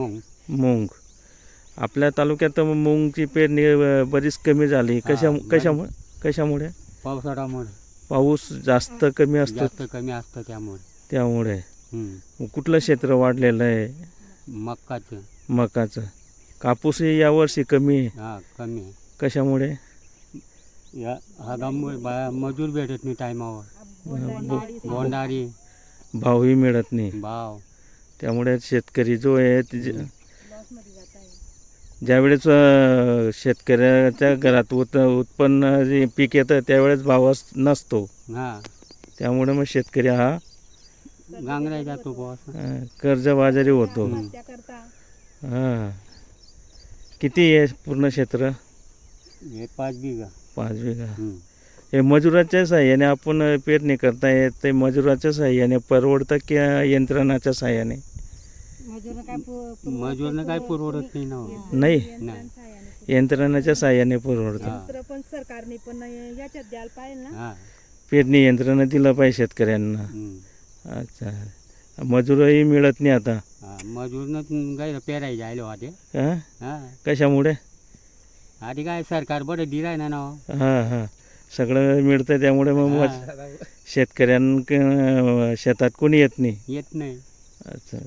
मग. मूग आपल्या तालुक्यात मूगची पेरणी बरीच कमी झाली. कशा कशामुळे? कशामुळे? पावसाळ्यामुळे. पाऊस जास्त कमी असतो. जास्त कमी असतं त्यामुळे. त्यामुळे. कुठलं क्षेत्र वाढलेलं आहे? मक्काचं. मकाचं कापूसही यावर्षी कमी आहे. हा कमी आहे. कशामुळे? या हगामुळे बा मजूर भेटत नाही टायमावर. बोंडारी. भावही मिळत नाही. भाव. त्यामुळे शेतकरी जो आहे ज्यावेळेस शेतकऱ्याच्या घरात उत उत्पन्न जे पीक येतं त्यावेळेस भाव अस- नसतो. हा. त्यामुळे मग शेतकरी हा गांगराय जातो कर्जबाजारी होतो. हां. किती आहे पूर्ण क्षेत्र? हे पाच बिघा. पाच बिघा. हे मजुराच्या साह्याने आपण पेरणी करता येत ते मजुराच्या साह्याने परवडतं की यंत्रणाच्या साह्याने मजूरनं काय परवडत नाही ना हो. नाही. नाही. यंत्रणाच्या साह्याने परवडतं. हा. पण सरकारने पण याच्यात द्यायला पाहिजे ना. हा. पेरणी यंत्रणा दिलं पाहिजे शेतकऱ्यांना. हम्म. अच्छा. मजूरही मिळत नाही आता. हा मजूरनं गाय पेराय जायला होते हां हा? कशामुळे? आधी काय सरकार बरं दिलाय ना ना हो. हां हां. सगळं मिळतं त्यामुळे मग मज हा. शेतकऱ्यां शेतात कोणी येत नाही. येत नाही. अच्छा.